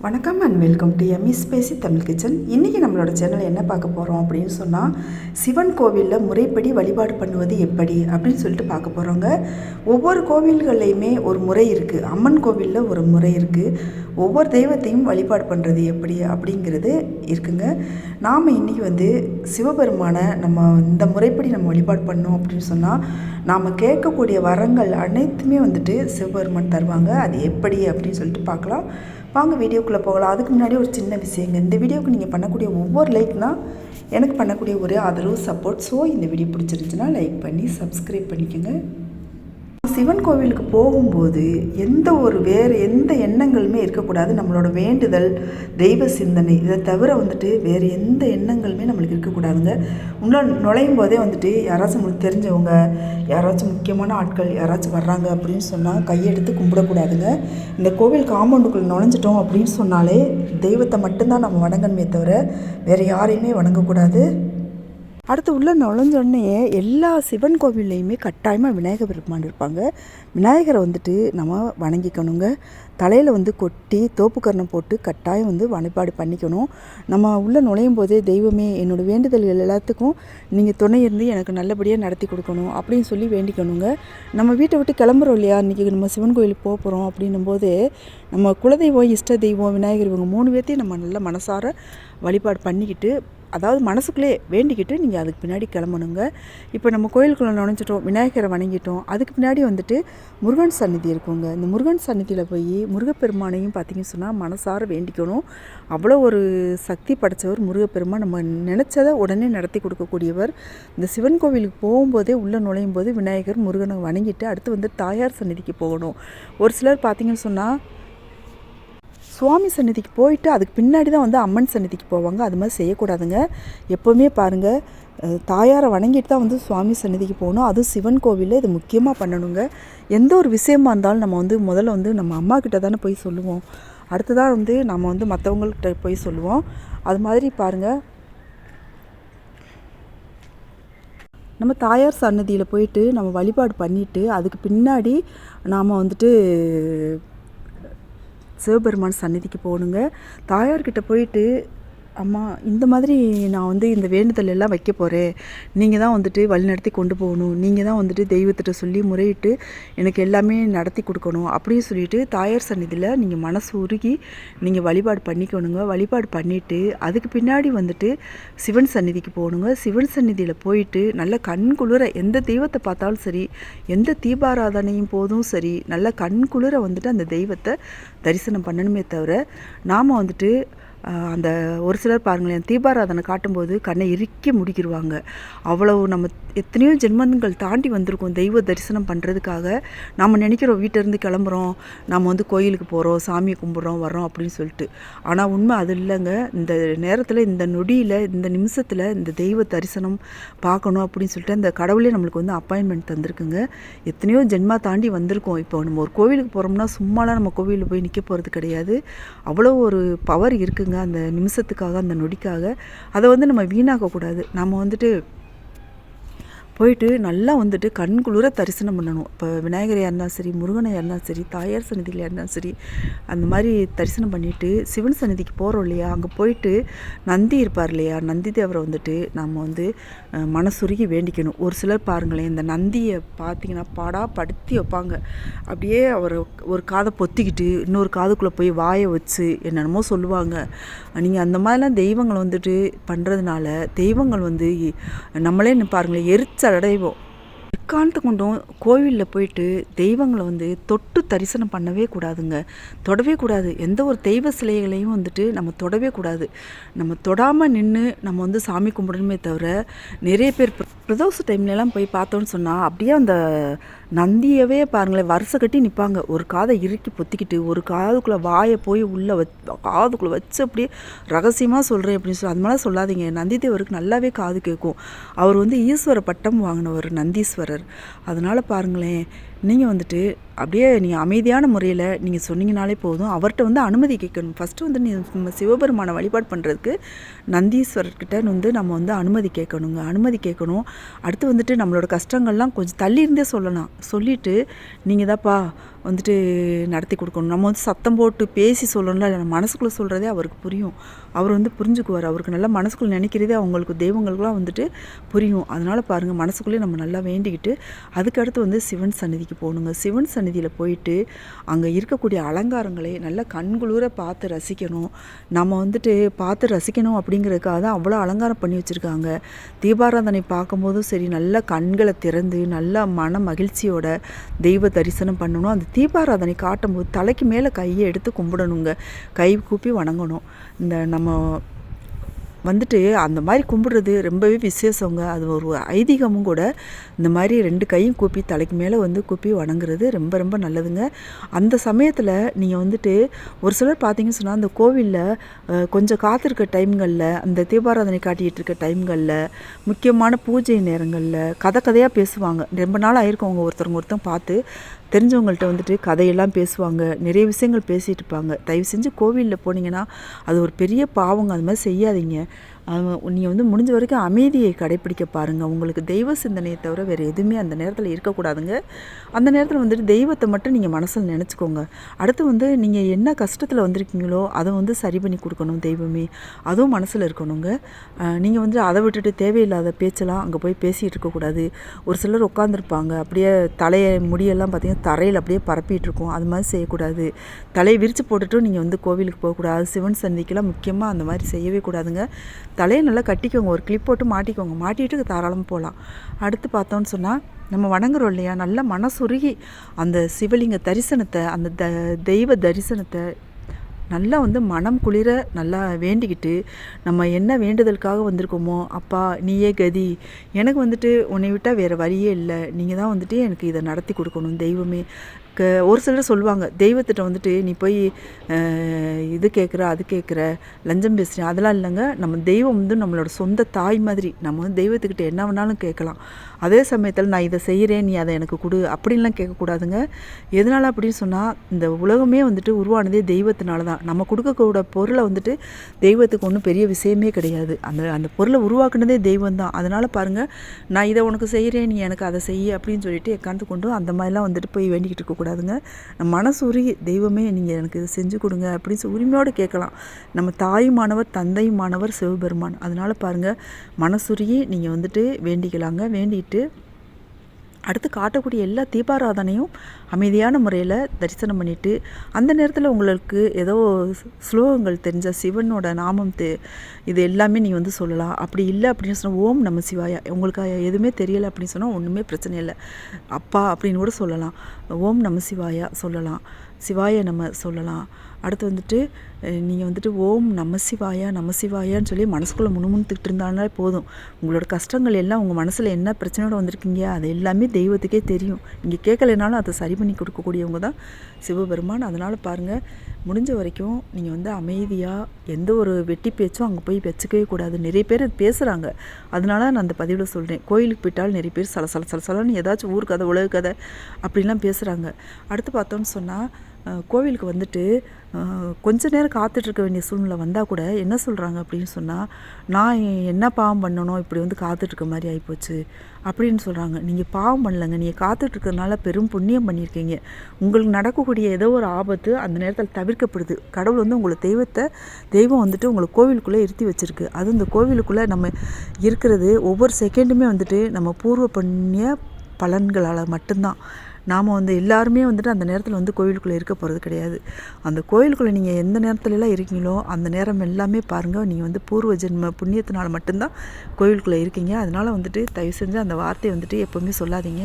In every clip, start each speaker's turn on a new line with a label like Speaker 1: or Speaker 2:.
Speaker 1: வணக்கம் and welcome to ME பேசி Tamil kitchen இன்றைக்கி நம்மளோட சேனல் என்ன பார்க்க போகிறோம் அப்படின்னு சொன்னால் சிவன் கோவிலில் முறைப்படி வழிபாடு பண்ணுவது எப்படி அப்படின்னு சொல்லிட்டு பார்க்க போகிறோங்க ஒவ்வொரு கோவில்கள்லையுமே ஒரு முறை இருக்குது அம்மன் கோவிலில் ஒரு முறை இருக்குது ஒவ்வொரு தெய்வத்தையும் வழிபாடு பண்ணுறது எப்படி அப்படிங்கிறது இருக்குங்க. நாம் இன்றைக்கி வந்து சிவபெருமானை நம்ம இந்த முறைப்படி நம்ம வழிபாடு பண்ணோம் அப்படின்னு சொன்னால் நாம் கேட்கக்கூடிய வரங்கள் அனைத்துமே வந்துட்டு சிவபெருமான் தருவாங்க. அது எப்படி அப்படின்னு சொல்லிட்டு பார்க்கலாம். வாங்க வீடியோக்குள்ளே போகலாம். அதுக்கு முன்னாடி ஒரு சின்ன விஷயங்க. இந்த வீடியோவுக்கு நீங்கள் பண்ணக்கூடிய ஒவ்வொரு லைக்னால் எனக்கு பண்ணக்கூடிய ஒரு ஆதரவு சப்போர்ட். ஸோ இந்த வீடியோ பிடிச்சிருந்துச்சுன்னா லைக் பண்ணி சப்ஸ்கிரைப் பண்ணிக்கோங்க. சிவன் கோவிலுக்கு போகும்போது எந்த ஒரு வேறு எந்த எண்ணங்களுமே இருக்கக்கூடாது. நம்மளோட வேண்டுதல் தெய்வ சிந்தனை இதை தவிர வந்துட்டு வேறு எந்த எண்ணங்களுமே நம்மளுக்கு இருக்கக்கூடாதுங்க. உள்ள நுழையும் போதே வந்துட்டு யாராச்சும் நம்மளுக்கு தெரிஞ்சவங்க யாராச்சும் முக்கியமான ஆட்கள் யாராச்சும் வர்றாங்க அப்படின்னு சொன்னால் கையெடுத்து கும்பிடக்கூடாதுங்க. இந்த கோவில் காம்பவுண்டுக்குள்ளே நுழைஞ்சிட்டோம் அப்படின்னு சொன்னாலே தெய்வத்தை மட்டும்தான் நம்ம வணங்கணுமே தவிர வேறு யாரையுமே வணங்கக்கூடாது. அடுத்து உள்ளே நுழைஞ்சோடனே எல்லா சிவன் கோவில்லையுமே கட்டாயமாக விநாயகர் பெருமான் இருப்பாங்க. விநாயகரை வந்துட்டு நம்ம வணங்கிக்கணுங்க. தலையில் வந்து கொட்டி தோப்புக்கரணம் போட்டு கட்டாயம் வந்து வழிபாடு பண்ணிக்கணும். நம்ம உள்ளே நுழையும் போதே தெய்வமே என்னோடய வேண்டுதல்கள் எல்லாத்துக்கும் நீங்கள் துணை இருந்து எனக்கு நல்லபடியாக நடத்தி கொடுக்கணும் அப்படின்னு சொல்லி வேண்டிக்கணுங்க. நம்ம வீட்டை விட்டு கிளம்புறோம் இல்லையா? இன்றைக்கி நம்ம சிவன் கோயிலுக்கு போக போகிறோம் அப்படின்னும் போது நம்ம குலதெய்வம் இஷ்ட தெய்வம் விநாயகர் இவங்க மூணு பேர்த்தையும் நம்ம நல்ல மனசார வழிபாடு பண்ணிக்கிட்டு அதாவது மனசுக்குள்ளே வேண்டிக்கிட்டு நீங்கள் அதுக்கு பின்னாடி கிளம்பணுங்க. இப்போ நம்ம கோயிலுக்குள்ளே நுழைஞ்சிட்டோம் விநாயகரை வணங்கிட்டோம் அதுக்கு பின்னாடி வந்துட்டு முருகன் சந்நிதி இருக்குங்க. இந்த முருகன் சந்நிதியில் போய் முருகப்பெருமானையும் பார்த்தீங்கன்னு சொன்னால் மனசார வேண்டிக்கணும். அவ்வளோ ஒரு சக்தி படைத்தவர் முருகப்பெருமான். நம்ம நினச்சதை உடனே நடத்தி கொடுக்கக்கூடியவர். இந்த சிவன் கோவிலுக்கு போகும்போதே உள்ளே நுழையும் போது விநாயகர் முருகனை வணங்கிட்டு அடுத்து வந்து தாயார் சந்நிதிக்கு போகணும். ஒரு சிலர் பார்த்தீங்கன்னு சொன்னால் சுவாமி சந்நிதிக்கு போயிட்டு அதுக்கு பின்னாடி தான் வந்து அம்மன் சன்னதிக்கு போவாங்க. அது மாதிரி செய்யக்கூடாதுங்க. எப்போவுமே பாருங்கள் தாயாரை வணங்கிட்டு தான் வந்து சுவாமி சன்னதிக்கு போகணும். அதுவும் சிவன் கோவிலில் இது முக்கியமாக பண்ணணுங்க. எந்த ஒரு விஷயமா இருந்தாலும் நம்ம வந்து முதல்ல வந்து நம்ம அம்மா கிட்ட தானே போய் சொல்லுவோம். அடுத்ததான் வந்து நம்ம வந்து மற்றவங்கள்கிட்ட போய் சொல்லுவோம். அது மாதிரி பாருங்கள் நம்ம தாயார் சன்னதியில் போயிட்டு நம்ம வழிபாடு பண்ணிவிட்டு அதுக்கு பின்னாடி நாம் வந்துட்டு சிவபெருமான் சந்நிதிக்கு போகணுங்க. தாயார்கிட்ட போயிட்டு அம்மா இந்த மாதிரி நான் வந்து இந்த வேண்டுதல் எல்லாம் வைக்க போகிறேன் நீங்கள் தான் வந்துட்டு வழிநடத்தி கொண்டு போகணும். நீங்கள் தான் வந்துட்டு தெய்வத்திட்ட சொல்லி முறையிட்டு எனக்கு எல்லாமே நடத்தி கொடுக்கணும் அப்படின்னு சொல்லிட்டு தாயார் சந்நிதியில் நீங்கள் மனசு உருகி நீங்கள் வழிபாடு பண்ணிக்கணுங்க. வழிபாடு பண்ணிவிட்டு அதுக்கு பின்னாடி வந்துட்டு சிவன் சந்நிதிக்கு போகணுங்க. சிவன் சந்நிதியில் போயிட்டு நல்ல கண் குளிர எந்த தெய்வத்தை பார்த்தாலும் சரி எந்த தீபாராதனையும் போதும் சரி நல்ல கண் குளிர வந்துட்டு அந்த தெய்வத்தை தரிசனம் பண்ணணுமே தவிர நாம் வந்துட்டு அந்த ஒரு சிலர் பாருங்களேன் தீபாராதனை காட்டும்போது கண்ணை இறுக்கி முடிக்கிடுவாங்க அவ்வளவு நம்ம எத்தனையோ ஜென்மங்கள் தாண்டி வந்திருக்கோம் தெய்வ தரிசனம் பண்ணுறதுக்காக நம்ம நினைக்கிறோம் வீட்டிலேருந்து கிளம்புறோம் நம்ம வந்து கோயிலுக்கு போகிறோம் சாமியை கும்பிட்றோம் வர்றோம் அப்படின்னு சொல்லிட்டு. ஆனால் உண்மை அது இல்லைங்க. இந்த நேரத்தில் இந்த நொடியில் இந்த நிமிஷத்தில் இந்த தெய்வ தரிசனம் பார்க்கணும் அப்படின்னு சொல்லிட்டு அந்த கடவுளே நம்மளுக்கு வந்து அப்பாயின்மெண்ட் தந்திருக்குங்க. எத்தனையோ ஜென்மா தாண்டி வந்திருக்கோம். இப்போ நம்ம ஒரு கோவிலுக்கு போகிறோம்னா சும்மாலாம் நம்ம கோவிலில் போய் நிற்க போகிறது கிடையாது. அவ்வளோ ஒரு பவர் இருக்குங்க. அந்த நிமிஷத்துக்காக அந்த நொடிக்காக அதை வந்து நம்ம வீணாக்கக்கூடாது. நம்ம வந்துட்டு போயிட்டு நல்லா வந்துட்டு கண் குளிர தரிசனம் பண்ணணும். இப்போ விநாயகரையாக இருந்தாலும் சரி முருகனையாக இருந்தாலும் சரி தாயார் சன்னதியில் இருந்தாலும் சரி அந்த மாதிரி தரிசனம் பண்ணிவிட்டு சிவன் சன்னதிக்கு போகிறோம் இல்லையா? அங்கே போயிட்டு நந்தி இருப்பார் இல்லையா? நந்தி தேவரை வந்துட்டு நம்ம வந்து மனசுருகி வேண்டிக்கணும். ஒரு சிலர் பாருங்களேன் இந்த நந்தியை பார்த்தீங்கன்னா பாடா படுத்தி வைப்பாங்க. அப்படியே அவர் ஒரு காதை பொத்திக்கிட்டு இன்னொரு காதுக்குள்ளே போய் வாயை வச்சு என்னென்னமோ சொல்லுவாங்க. நீங்கள் அந்த மாதிரிலாம் தெய்வங்களை வந்துட்டு பண்ணுறதுனால தெய்வங்கள் வந்து நம்மளே பாருங்களேன் எரிச்சு அடைவோம் எக்காலத்து கொண்டும் கோவிலில் போயிட்டு தெய்வங்களை வந்து தொட்டு தரிசனம் பண்ணவே கூடாதுங்க. தொடவே கூடாது. எந்த ஒரு தெய்வ சிலைகளையும் வந்துட்டு நம்ம தொடவே கூடாது. நம்ம தொடாமல் நின்று நம்ம வந்து சாமி கும்பிடணுமே தவிர நிறைய பேர் பிரதோஷ டைம்லலாம் போய் பார்த்தோன்னு சொன்னால் அப்படியே அந்த நந்தியவே பாருங்களேன் வருஷ கட்டி நிற்பாங்க ஒரு காதை இறுக்கி பொத்திக்கிட்டு ஒரு காதுக்குள்ளே வாயை போய் உள்ளே வச் காதுக்குள்ளே வச்சு அப்படியே ரகசியமாக சொல்கிறேன் அப்படின்னு சொல்லி அது மாதிரிலாம் சொல்லாதீங்க. நந்திதேவருக்கு நல்லாவே காது கேட்கும். அவர் வந்து ஈஸ்வர பட்டம் வாங்கினவர் நந்தீஸ்வரர். அதனால் பாருங்களேன் நீங்கள் வந்துட்டு அப்படியே நீங்கள் அமைதியான முறையில் நீங்கள் சொன்னீங்கனாலே போதும். அவர்கிட்ட வந்து அனுமதி கேட்கணும். ஃபஸ்ட்டு வந்து நீ நம்ம சிவபெருமானை வழிபாடு பண்ணுறதுக்கு நந்தீஸ்வரர்கிட்ட வந்து நம்ம வந்து அனுமதி கேட்கணுங்க. அனுமதி கேட்கணும். அடுத்து வந்துட்டு நம்மளோட கஷ்டங்கள்லாம் கொஞ்சம் தள்ளி இருந்தே சொல்லலாம். சொல்லிவிட்டு நீங்கள் தான்ப்பா வந்துட்டு நடத்தி கொடுக்கணும். நம்ம வந்து சத்தம் போட்டு பேசி சொல்லணும்ல இல்லை மனசுக்குள்ளே சொல்கிறதே அவருக்கு புரியும். அவர் வந்து புரிஞ்சுக்குவார். அவருக்கு நல்லா மனசுக்குள்ளே நினைக்கிறதே அவங்களுக்கு தெய்வங்களுக்குலாம் வந்துட்டு புரியும். அதனால் பாருங்கள் மனசுக்குள்ளேயே நம்ம நல்லா வேண்டிக்கிட்டு அதுக்கடுத்து வந்து சிவன் சந்நிதிக்கு போகணுங்க. சிவன் சந்நிதியில் போயிட்டு அங்கே இருக்கக்கூடிய அலங்காரங்களை நல்லா கண்குளிர பார்த்து ரசிக்கணும். நம்ம வந்துட்டு பார்த்து ரசிக்கணும் அப்படிங்கிறதுக்காக தான் அவ்வளோ அலங்காரம் பண்ணி வச்சுருக்காங்க. தீபாராதனை பார்க்கும்போதும் சரி நல்லா கண்களை திறந்து நல்லா மன மகிழ்ச்சியோட தெய்வ தரிசனம் பண்ணணும். அந்த தீபாராதனை காட்டும்போது தலைக்கு மேலே கையை எடுத்து கும்பிடணுங்க. கை கூப்பி வணங்கணும். இந்த நம்ம வந்துட்டு அந்த மாதிரி கும்பிடுறது ரொம்பவே விசேஷங்க. அது ஒரு ஐதீகமும் கூட. இந்த மாதிரி ரெண்டு கையும் கூப்பி தலைக்கு மேலே வந்து கூப்பி வணங்குறது ரொம்ப ரொம்ப நல்லதுங்க. அந்த சமயத்தில் நீங்கள் வந்துட்டு ஒரு சிலர் பார்த்தீங்கன்னு சொன்னால் அந்த கோவிலில் கொஞ்சம் காத்திருக்க டைம்களில் அந்த தீபாராதனை காட்டிகிட்டு இருக்க டைம்களில் முக்கியமான பூஜை நேரங்களில் கதை கதையாக பேசுவாங்க. ரொம்ப நாள் ஆயிருக்கவங்க அவங்க ஒருத்தவங்க ஒருத்தங்க பார்த்து. தெரிஞ்சவங்கள்ட்ட வந்துட்டு கதையெல்லாம் பேசுவாங்க நிறைய விஷயங்கள் பேசிகிட்டு இருப்பாங்க. தயவு செஞ்சு கோவிலில் போனீங்கன்னா அது ஒரு பெரிய பாவங்க. அது மாதிரி செய்யாதீங்க. நீங்கள் வந்து முடிஞ்ச வரைக்கும் அமைதியை கடைப்பிடிக்க பாருங்கள் உங்களுக்கு தெய்வ சிந்தனையை தவிர வேறு எதுவுமே அந்த நேரத்தில் இருக்கக்கூடாதுங்க. அந்த நேரத்தில் வந்துட்டு தெய்வத்தை மட்டும் நீங்கள் மனசில் நினச்சிக்கோங்க. அடுத்து வந்து நீங்கள் என்ன கஷ்டத்தில் வந்திருக்கீங்களோ அதை வந்து சரி பண்ணி கொடுக்கணும் தெய்வமே. அதுவும் மனசில் இருக்கணுங்க. நீங்கள் வந்து அதை விட்டுட்டு தேவையில்லாத பேச்செல்லாம் அங்கே போய் பேசிகிட்டு இருக்கக்கூடாது ஒரு சிலர் உட்காந்துருப்பாங்க அப்படியே தலையை முடியெல்லாம் பார்த்திங்கன்னா தரையில் அப்படியே பரப்பிட்டு இருக்கும். அது மாதிரி செய்யக்கூடாது. தலையை விரித்து போட்டுட்டும் நீங்கள் வந்து கோவிலுக்கு போகக்கூடாது. சிவன் சந்திக்கெல்லாம் முக்கியமாக அந்த மாதிரி செய்யவே கூடாதுங்க. தலையை நல்லா கட்டிக்கோங்க ஒரு கிளிப் போட்டு மாட்டிக்கோங்க. மாட்டிட்டு தாராளமாக போகலாம் அடுத்து பார்த்தோன்னு சொன்னால் நம்ம வணங்குறோம் இல்லையா? நல்ல மனசுருகி அந்த சிவலிங்க தரிசனத்தை அந்த த தெய்வ தரிசனத்தை நல்லா வந்து மனம் குளிர நல்லா வேண்டிக்கிட்டு நம்ம என்ன வேண்டுதலுக்காக வந்திருக்கோமோ அப்பா நீயே கதி. எனக்கு வந்துட்டு உன்னை விட்டால் வேறு வழியே இல்லை. நீங்கள் தான் வந்துட்டு எனக்கு இதை நடத்தி கொடுக்கணும் தெய்வமே. க ஒரு சிலர் சொல்லுவாங்க தெய்வத்திட்ட வந்துட்டு நீ போய் இது கேட்குற அது கேட்குற லஞ்சம் பேசுகிற அதெல்லாம் இல்லைங்க. நம்ம தெய்வம் வந்து நம்மளோட சொந்த தாய் மாதிரி. நம்ம வந்து தெய்வத்துக்கிட்ட என்ன வேணாலும் கேட்கலாம். அதே சமயத்தில் நான் இதை செய்கிறேன் நீ அதை எனக்கு கொடு அப்படின்லாம் கேட்கக்கூடாதுங்க. எதனால் அப்படின்னு சொன்னால் இந்த உலகமே வந்துட்டு உருவானதே தெய்வத்தினால தான். நம்ம கொடுக்கக்கூட பொருளை வந்துட்டு தெய்வத்துக்கு ஒன்றும் பெரிய விஷயமே கிடையாது. அந்த அந்த பொருளை உருவாக்குனதே தெய்வம் தான். அதனால் பாருங்கள் நான் இதை உனக்கு செய்கிறேன் நீ எனக்கு அதை செய்ய அப்படின்னு சொல்லிட்டு எக்காந்து கொண்டு அந்த மாதிரிலாம் வந்துட்டு போய் வேண்டிக்கிட்டு இருக்கக்கூடாதுங்க. நம்ம மனசு தெய்வமே நீங்கள் எனக்கு இதை செஞ்சு கொடுங்க அப்படின்னு சொல்லி உரிமையோடு கேட்கலாம். நம்ம தாயுமானவர் தந்தையுமானவர் சிவபெருமான். அதனால் பாருங்கள் மனசுருகி நீங்கள் வந்துட்டு வேண்டிக்கலாங்க. வேண்டிட்டு அடுத்து காட்டக்கூடிய எல்லா தீபாராதனையும் அமைதியான முறையில் தரிசனம் பண்ணிவிட்டு அந்த நேரத்தில் உங்களுக்கு ஏதோ ஸ்லோகங்கள் தெரிஞ்ச சிவனோட நாமம் தெ இது எல்லாமே நீங்கள் வந்து சொல்லலாம். அப்படி இல்லை அப்படின்னு சொன்னால் ஓம் நம்ம சிவாயா. உங்களுக்கு எதுவுமே தெரியலை அப்படின்னு சொன்னால் ஒன்றுமே பிரச்சனை இல்லை. அப்பா அப்படின்னு கூட சொல்லலாம். ஓம் நம்ம சிவாயா சொல்லலாம். சிவாய நம்ம சொல்லலாம். அடுத்து வந்துட்டு நீங்கள் வந்துட்டு ஓம் நம்ம சிவாயா நம சிவாயான்னு சொல்லி மனசுக்குள்ளே முணுமுணுத்துக்கிட்டு இருந்தாலே போதும். உங்களோட கஷ்டங்கள் எல்லாம் உங்கள் மனசில் என்ன பிரச்சனையோட வந்திருக்கீங்க அது எல்லாமே தெய்வத்துக்கே தெரியும். நீங்கள் கேட்கலைனாலும் அதை சரி பண்ணி கொடுக்கக்கூடியவங்க தான் சிவபெருமான். அதனால் பாருங்கள் முடிஞ்ச வரைக்கும் நீங்கள் வந்து அமைதியாக எந்த ஒரு வெட்டி பேச்சும் அங்கே போய் வச்சுக்கவே கூடாது. நிறைய பேர் பேசுகிறாங்க அதனால நான் அந்த பதிவில் சொல்கிறேன் கோயிலுக்கு போயிட்டால் நிறைய பேர் சல சல ஏதாச்சும் ஊர் கதை உலக கதை அப்படிலாம் பேசுகிறாங்க அடுத்து பார்த்தோன்னு சொன்னால் கோவிலுக்கு வந்துட்டு கொஞ்ச நேரம் காத்துட்ருக்க வேண்டிய சூழ்நிலை வந்தால் கூட என்ன சொல்கிறாங்க அப்படின்னு சொன்னால் நான் என்ன பாவம் பண்ணணும் இப்படி வந்து காத்துட்ருக்க மாதிரி ஆகிப்போச்சு அப்படின்னு சொல்கிறாங்க நீங்கள் பாவம் பண்ணலங்க. நீங்கள் காத்துட்ருக்கிறதுனால பெரும் புண்ணியம் பண்ணியிருக்கீங்க. உங்களுக்கு நடக்கக்கூடிய ஏதோ ஒரு ஆபத்து அந்த நேரத்தில் தவிர்க்கப்படுது. கடவுள் வந்து உங்களை தெய்வத்தை தெய்வம் வந்துட்டு உங்களை கோவிலுக்குள்ளே இருத்தி வச்சுருக்கு. அது இந்த கோவிலுக்குள்ளே நம்ம இருக்கிறது ஒவ்வொரு செகண்டுமே வந்துட்டு நம்ம பூர்வ புண்ணிய பலன்களால் மட்டும்தான். நாம் வந்து எல்லாருமே வந்துட்டு அந்த நேரத்தில் வந்து கோயிலுக்குள்ளே இருக்க போகிறது கிடையாது. அந்த கோயிலுக்குள்ளே நீங்கள் எந்த நேரத்துலலாம் இருக்கீங்களோ அந்த நேரம் எல்லாமே பாருங்கள் நீங்கள் வந்து பூர்வ ஜென்ம புண்ணியத்தினால் மட்டும்தான் கோயிலுக்குள்ளே இருக்கீங்க. அதனால் வந்துட்டு தயவு செஞ்சு அந்த வார்த்தையை வந்துட்டு எப்போவுமே சொல்லாதீங்க.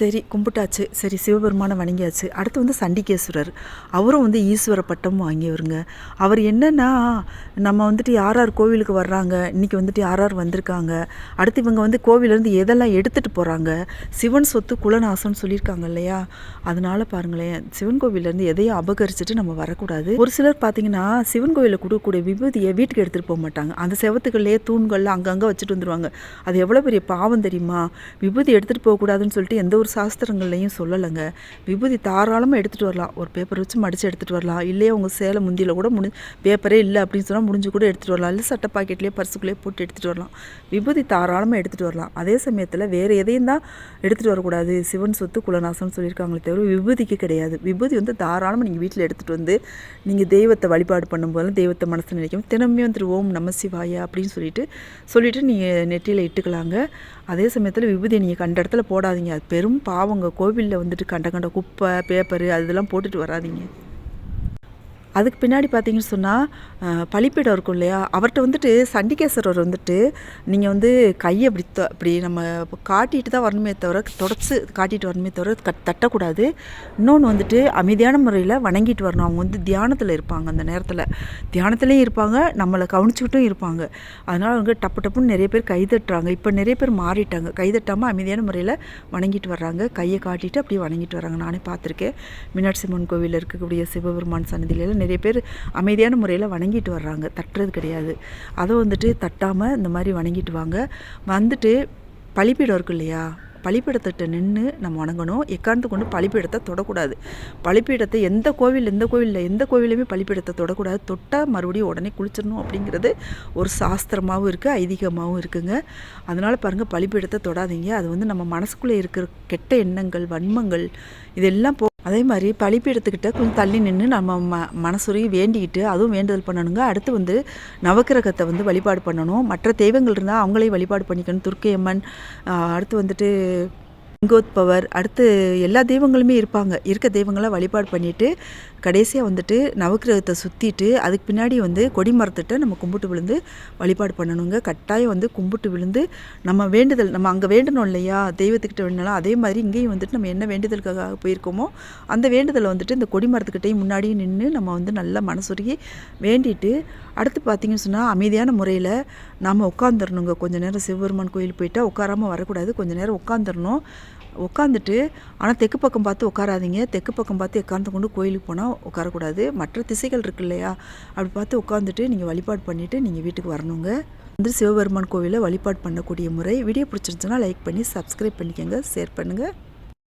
Speaker 1: சரி கும்பிட்டாச்சு. சரி சிவபெருமானை வணங்கியாச்சு. அடுத்து வந்து சண்டிகேஸ்வரர். அவரும் வந்து ஈஸ்வர பட்டம் வாங்கியவருங்க. அவர் என்னென்னா நம்ம வந்துட்டு யார் யார் கோவிலுக்கு வர்றாங்க இன்றைக்கி வந்துட்டு யார் யார் வந்திருக்காங்க அடுத்து இவங்க வந்து கோவிலேருந்து எதெல்லாம் எடுத்துகிட்டு போகிறாங்க சிவன் சொத்து குலநாசம்னு சொல்லியிருக்காங்க இல்லையா? அதனால பாருங்களேன் சிவன் கோவிலேருந்து எதையும் அபகரிச்சுட்டு நம்ம வரக்கூடாது. ஒரு சிலர் பார்த்தீங்கன்னா சிவன் கோவிலில் கொடுக்கக்கூடிய விபூதியை வீட்டுக்கு எடுத்துகிட்டு போக மாட்டாங்க. அந்த செவத்துக்கள்லேயே தூண்களில் அங்கங்கே வச்சுட்டு வந்துடுவாங்க அது எவ்வளோ பெரிய பாவம் தெரியுமா? விபூதி எடுத்துகிட்டு போகக்கூடாதுன்னு சொல்லிட்டு எந்த ஒரு சாஸ்திரங்கள்லையும் சொல்லலைங்க. விபூதி தாராளமாக எடுத்துகிட்டு வரலாம். ஒரு பேப்பர் வச்சு மடித்து எடுத்துகிட்டு வரலாம். இல்லையே உங்கள் சேலை முந்தியில் கூட முடி பேப்பரே இல்லை அப்படின்னு சொன்னால் முடிஞ்சு கூட எடுத்துகிட்டு வரலாம். இல்லை சட்டை பாக்கெட்லேயே பர்சுக்குள்ளேயே போட்டு எடுத்துகிட்டு வரலாம். விபூதி தாராளமாக எடுத்துகிட்டு வரலாம். அதே சமயத்தில் வேறு எதையும் தான் எடுத்துகிட்டு வரக்கூடாது. சிவன் சொத்து குலநாசம்னு சொல்லியிருக்காங்களே தவிர விபூதிக்கு கிடையாது. விபூதி வந்து தாராளமாக நீங்கள் வீட்டில் எடுத்துகிட்டு வந்து நீங்கள் தெய்வத்தை வழிபாடு பண்ணும்போதெல்லாம் தெய்வத்தை மனசு நினைக்கும். தினமே வந்துட்டு ஓம் நம சிவாய அப்படின்னு சொல்லிட்டு சொல்லிவிட்டு நீங்கள் நெற்றியில் இட்டுக்கலாங்க. அதே சமயத்தில் விபூதியை நீங்கள் கண்ட இடத்துல போடாதீங்க. அது பெரும் பாவங்க கோவிலில் வந்துட்டு கண்ட கண்ட குப்பை பேப்பரு அதெல்லாம் போட்டுட்டு வராதீங்க. அதுக்கு பின்னாடி பார்த்தீங்கன்னு சொன்னால் பலிப்பீடம் இருக்கும் இல்லையா? அவர்கிட்ட வந்துட்டு சண்டிகேஸ்வரர் வந்துட்டு நீங்கள் வந்து கையை அப்படி த அப்படி நம்ம காட்டிட்டு தான் வரணுமே தவிர தொடச்சி காட்டிட்டு வரணுமே தவிர கட் தட்டக்கூடாது. இன்னொன்று வந்துட்டு அமைதியான முறையில் வணங்கிட்டு வரணும். அவங்க வந்து தியானத்தில் இருப்பாங்க அந்த நேரத்தில். தியானத்துலேயும் இருப்பாங்க நம்மளை கவனிச்சுக்கிட்டும் இருப்பாங்க. அதனால் அவங்க டப்பு டப்புன்னு நிறைய பேர் கை தட்டுறாங்க. இப்போ நிறைய பேர் மாறிட்டாங்க. கை தட்டாமல் அமைதியான முறையில் வணங்கிட்டு வர்றாங்க. கையை காட்டிட்டு அப்படியே வணங்கிட்டு வர்றாங்க. நானே பார்த்துருக்கேன். மீனாட்சி அம்மன் கோவிலில் இருக்கக்கூடிய சிவபெருமான் சன்னதியில நிறைய பேர் அமைதியான முறையில் வணங்கிட்டு வர்றாங்க. தட்டுறது கிடையாது. அதை வந்துட்டு தட்டாமல் இந்த மாதிரி வணங்கிட்டு வாங்க. வந்துட்டு பழிப்பீடம் இருக்கு இல்லையா? பலிப்பீடத்திட்ட நின்று நம்ம வணங்கணும். எக்காரணத்து கொண்டு பழிப்பிடத்தை தொடக்கூடாது. பழிப்பீடத்தை எந்த கோவில் எந்த கோவிலில் எந்த கோவிலையுமே பழிப்பீடத்தை தொடக்கூடாது. தொட்டால் மறுபடியும் உடனே குளிச்சிடணும் அப்படிங்கிறது ஒரு சாஸ்திரமாகவும் இருக்குது ஐதீகமாகவும் இருக்குங்க. அதனால் பாருங்கள் பழிப்பீடத்தை தொடாதீங்க. அது வந்து நம்ம மனசுக்குள்ளே இருக்கிற கெட்ட எண்ணங்கள் வன்மங்கள் இதெல்லாம் போ அதே மாதிரி பழிப்பீடத்துக்கிட்ட கொஞ்சம் தள்ளி நின்று நம்ம ம மனசுரையை வேண்டிக்கிட்டு அதுவும் வேண்டுதல் பண்ணணுங்க. அடுத்து வந்து நவக்கிரகத்தை வந்து வழிபாடு பண்ணணும். மற்ற தெய்வங்கள் இருந்தால் அவங்களையும் வழிபாடு பண்ணிக்கணும். துர்க்கையம்மன் அடுத்து வந்துட்டு லிங்கோத்பவர் அடுத்து எல்லா தெய்வங்களுமே இருப்பாங்க. இருக்க தெய்வங்களை வழிபாடு பண்ணிவிட்டு கடைசியாக வந்துட்டு நவக்கிரகத்தை சுற்றிட்டு அதுக்கு பின்னாடி வந்து கொடி நம்ம கும்பிட்டு விழுந்து வழிபாடு பண்ணணுங்க. கட்டாயம் வந்து கும்பிட்டு விழுந்து நம்ம வேண்டுதல் நம்ம அங்கே வேண்டணும் இல்லையா? தெய்வத்துக்கிட்ட வேண்டலாம் அதே மாதிரி இங்கேயும் வந்துட்டு நம்ம என்ன வேண்டுதலுக்காக போயிருக்கோமோ அந்த வேண்டுதலை வந்துட்டு இந்த கொடி மரத்துக்கிட்டையும் முன்னாடியும் நின்று நம்ம வந்து நல்லா மனசுருகி வேண்டிட்டு அடுத்து பார்த்திங்கன்னு சொன்னால் அமைதியான முறையில் நாம் உட்காந்துடணுங்க கொஞ்சம் நேரம் சிவபெருமான் கோயில் போயிட்டால் உட்காராமல் வரக்கூடாது. கொஞ்சம் நேரம் உட்காந்துடணும் உட்காந்துட்டு ஆனால் தெற்கு பக்கம் பார்த்து உட்காராதீங்க. தெற்கு பக்கம் பார்த்து உட்காந்து கொண்டு கோயிலுக்கு போனால் உட்காரக்கூடாது. மற்ற திசைகள் இருக்கு இல்லையா? அப்படி பார்த்து உட்காந்துட்டு நீங்கள் வழிபாடு பண்ணிவிட்டு நீங்கள் வீட்டுக்கு வரணுங்க. வந்து சிவபெருமான் கோவிலை வழிபாடு பண்ணக்கூடிய முறை. வீடியோ பிடிச்சிருந்துச்சுன்னா லைக் பண்ணி சப்ஸ்கிரைப் பண்ணிக்கோங்க. ஷேர் பண்ணுங்கள்